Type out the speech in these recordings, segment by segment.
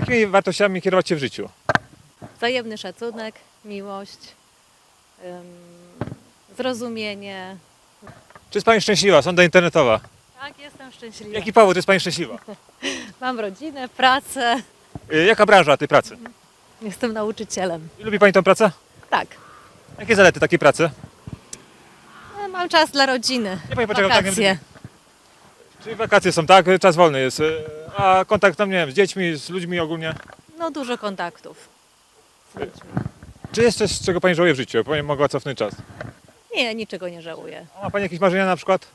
Jakimi wartościami kierować się w życiu? Wzajemny szacunek, miłość, ym, zrozumienie. Czy jest Pani szczęśliwa? Sonda internetowa. Tak, jestem szczęśliwa. Jaki powód jest Pani szczęśliwa? Mam rodzinę, pracę. Y, Jaka branża tej pracy? Jestem nauczycielem. I Lubi Pani tę pracę? Tak. Jakie zalety takiej pracy? E, Mam czas dla rodziny. Nie Pani poczekał, tak Wakacje. Czyli wakacje są, tak? Czas wolny jest. Y, A kontakt tam, nie wiem, z dziećmi, z ludźmi ogólnie? No dużo kontaktów. z ludźmi. Czy jest coś, czego Pani żałuje w życiu? Pani mogła cofnąć czas. Nie, niczego nie żałuję. A ma Pani jakieś marzenia na przykład?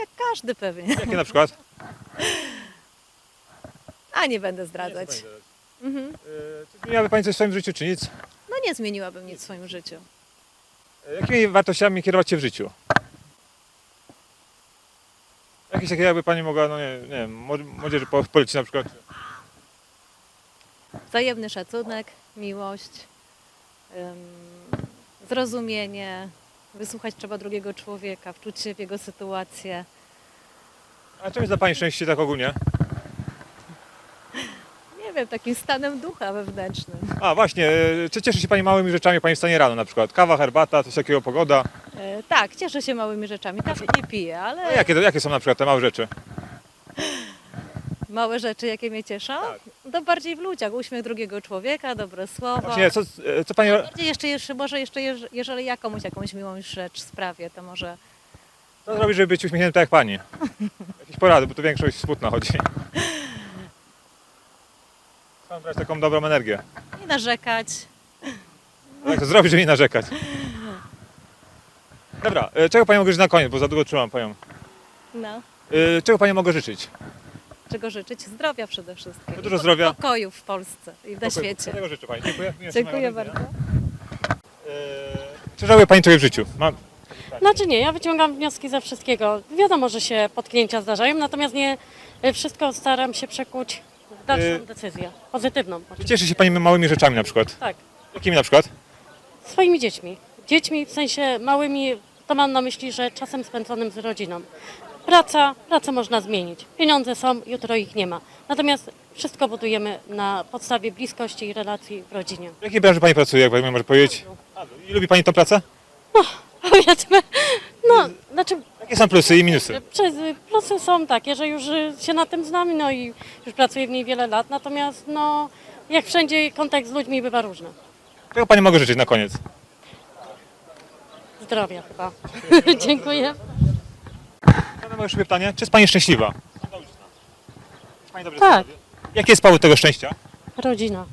Jak każdy pewnie. Jakie na przykład? A nie będę zdradzać. Mhm. Y, Czy zmieniłaby Pani coś w swoim życiu, czy nic? No nie zmieniłabym nic w swoim życiu. Y, Jakimi wartościami kierować się w życiu? Jakieś takie jakby Pani mogła, no nie, nie wiem, młodzieży po- polecić na przykład? Wzajemny szacunek, miłość, ym, zrozumienie. Wysłuchać trzeba drugiego człowieka, wczuć się w jego sytuację. A czym jest dla Pani szczęście tak ogólnie? Nie wiem, takim stanem ducha wewnętrznym. A właśnie, y, czy cieszy się Pani małymi rzeczami Pani wstanie rano na przykład? Kawa, herbata, coś takiego, pogoda? E, tak, cieszę się małymi rzeczami. Kawy nie piję, A ale jakie, jakie są na przykład te małe rzeczy? małe rzeczy, jakie mnie cieszą, Tak. to bardziej w ludziach. Uśmiech drugiego człowieka, dobre słowo. Właśnie, co, y, co Pani... Bardziej jeszcze, jeszcze, może jeszcze, jeż- jeżeli ja komuś jakąś miłą rzecz sprawię, to może Co zrobić, żeby być uśmiechnięty tak jak Pani? Jakieś porady, bo tu większość smutna chodzi. Trzeba brać taką dobrą energię. nie narzekać. Jak to zrobić, żeby nie narzekać? Dobra, y, czego Pani mogę życzyć na koniec, bo za długo trzymam Panią. No. Y, Czego Pani mogę życzyć? Czego życzyć? Zdrowia przede wszystkim. Dużo I zdrowia. Pokoju w Polsce i na świecie. Tego życzę Pani. Dziękuję. Dziękuję bardzo. Y, Czy żałuje Pani czegoś w życiu? Mam... Znaczy nie, ja wyciągam wnioski ze wszystkiego. Wiadomo, że się potknięcia zdarzają, natomiast nie y, wszystko staram się przekuć w dalszą Y- decyzję. Pozytywną. Czy cieszy się Pani małymi rzeczami na przykład? Tak. Jakimi na przykład? Swoimi dziećmi. Dziećmi w sensie małymi, to mam na myśli, że czasem spędzonym z rodziną. Praca, pracę można zmienić. Pieniądze są, jutro ich nie ma. Natomiast wszystko budujemy na podstawie bliskości i relacji w rodzinie. W jakiej branży Pani pracuje, jak Pani może powiedzieć? A, I lubi Pani tę pracę? Powiedzmy, no, znaczy Jakie są plusy i minusy? Przez, plusy są takie, że już y, się na tym znamy, no i już pracuję w niej wiele lat, natomiast no, jak wszędzie kontakt z ludźmi bywa różny. Czego Pani mogę życzyć na koniec? Zdrowia chyba. Dziękuję. Zadam jeszcze pytanie. Czy jest Pani szczęśliwa? Czy Pani dobrze Tak. sobie radzi? Jaki jest powód tego szczęścia? Rodzina.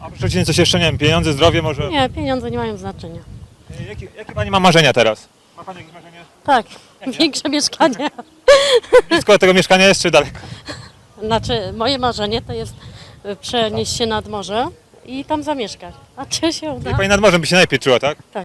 A oprócz rodziny coś jeszcze, nie wiem, pieniądze, zdrowie może? Nie, pieniądze nie mają znaczenia. Jakie, jakie Pani ma marzenia teraz? Ma Pani jakieś marzenie? Tak, większe mieszkanie. Blisko tego mieszkania jest, czy daleko? Znaczy, moje marzenie to jest y, przenieść się nad morze i tam zamieszkać. A czy się uda? Pani nad morzem by się najlepiej czuła, tak? Tak.